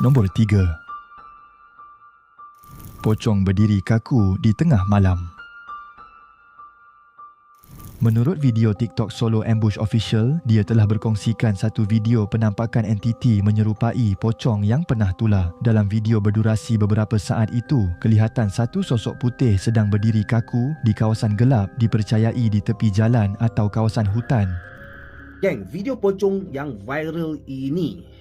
Nombor 3 Pocong berdiri kaku di tengah malam. Menurut video TikTok Solo Ambush Official, dia telah berkongsikan satu video penampakan entiti menyerupai pocong yang pernah tular. Dalam video berdurasi beberapa saat itu, kelihatan satu sosok putih sedang berdiri kaku di kawasan gelap dipercayai di tepi jalan atau kawasan hutan. Geng, video pocong yang viral ini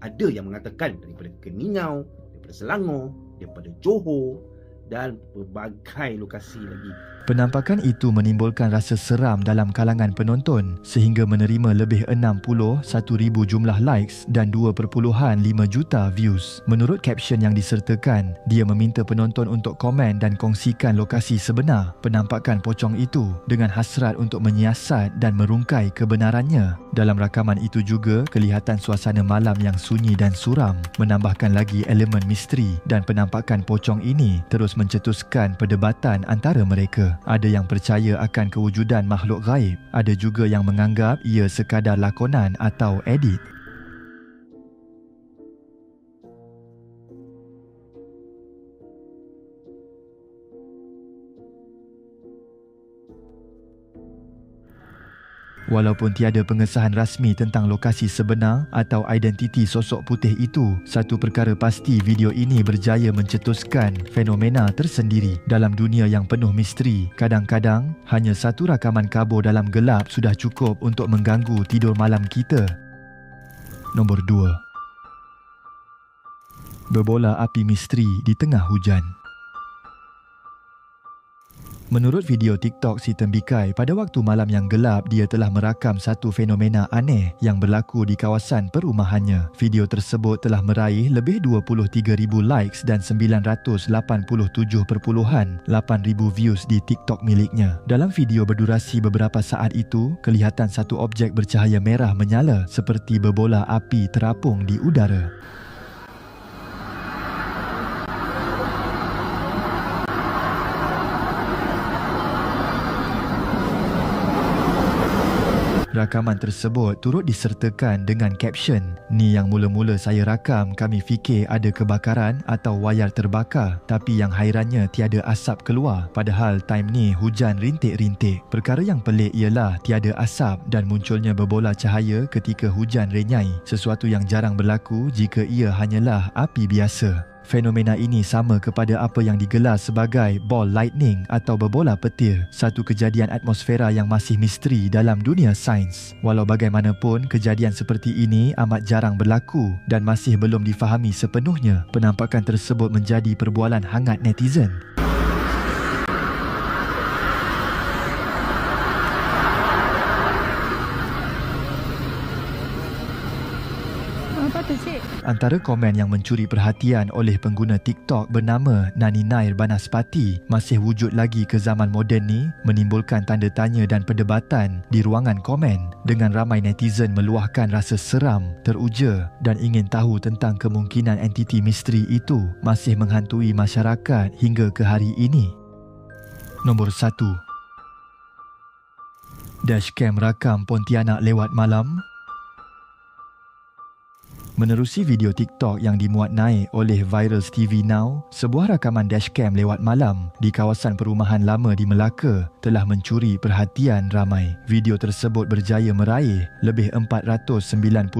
ada yang mengatakan daripada Keningau, daripada Selangor, daripada Johor dan berbagai lokasi lagi. Penampakan itu menimbulkan rasa seram dalam kalangan penonton sehingga menerima lebih 61,000 jumlah likes dan 2.5 juta views. Menurut caption yang disertakan, dia meminta penonton untuk komen dan kongsikan lokasi sebenar penampakan pocong itu dengan hasrat untuk menyiasat dan merungkai kebenarannya. Dalam rakaman itu juga, kelihatan suasana malam yang sunyi dan suram menambahkan lagi elemen misteri dan penampakan pocong ini terus mencetuskan perdebatan antara mereka. Ada yang percaya akan kewujudan makhluk gaib, ada juga yang menganggap ia sekadar lakonan atau edit. Walaupun tiada pengesahan rasmi tentang lokasi sebenar atau identiti sosok putih itu, satu perkara pasti video ini berjaya mencetuskan fenomena tersendiri dalam dunia yang penuh misteri. Kadang-kadang, hanya satu rakaman kabur dalam gelap sudah cukup untuk mengganggu tidur malam kita. Nombor 2 Berbola api misteri di tengah hujan. Menurut video TikTok si Tembikai, pada waktu malam yang gelap, dia telah merakam satu fenomena aneh yang berlaku di kawasan perumahannya. Video tersebut telah meraih lebih 23,000 likes dan 987.8,000 views di TikTok miliknya. Dalam video berdurasi beberapa saat itu, kelihatan satu objek bercahaya merah menyala seperti berbola api terapung di udara. Rakaman tersebut turut disertakan dengan caption, Ni yang mula-mula saya rakam kami fikir ada kebakaran atau wayar terbakar tapi yang hairannya tiada asap keluar padahal time ni hujan rintik-rintik. Perkara yang pelik ialah tiada asap dan munculnya berbola cahaya ketika hujan renyai, sesuatu yang jarang berlaku jika ia hanyalah api biasa. Fenomena ini sama kepada apa yang digelar sebagai ball lightning atau berbola petir, satu kejadian atmosfera yang masih misteri dalam dunia sains. Walau bagaimanapun, kejadian seperti ini amat jarang berlaku dan masih belum difahami sepenuhnya. Penampakan tersebut menjadi perbualan hangat netizen. Antara komen yang mencuri perhatian oleh pengguna TikTok bernama Nani Nair Banaspati masih wujud lagi ke zaman moden ni menimbulkan tanda tanya dan perdebatan di ruangan komen dengan ramai netizen meluahkan rasa seram, teruja dan ingin tahu tentang kemungkinan entiti misteri itu masih menghantui masyarakat hingga ke hari ini. Nombor 1 Dashcam rakam Pontianak lewat malam Menerusi video TikTok yang dimuat naik oleh Viral TV Now, sebuah rakaman dashcam lewat malam di kawasan perumahan lama di Melaka telah mencuri perhatian ramai. Video tersebut berjaya meraih lebih 496.7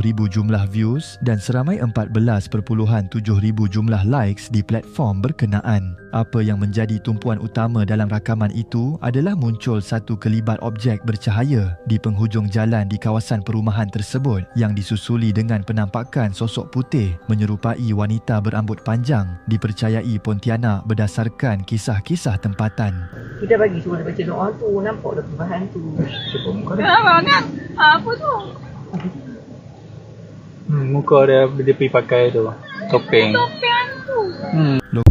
ribu jumlah views dan seramai 14.7 ribu jumlah likes di platform berkenaan. Apa yang menjadi tumpuan utama dalam rakaman itu adalah muncul satu kelibat objek bercahaya di penghujung jalan di kawasan perumahan tersebut yang disusuli dengan penampakan sosok putih menyerupai wanita berambut panjang dipercayai Pontianak berdasarkan kisah-kisah tempatan. Kita bagi semua baca doa tu, nampak dah perubahan tu. Kenapa kan? Apa tu? Hmm, muka dia dia pergi pakai tu. Topeng. Topeng tu. Hmm.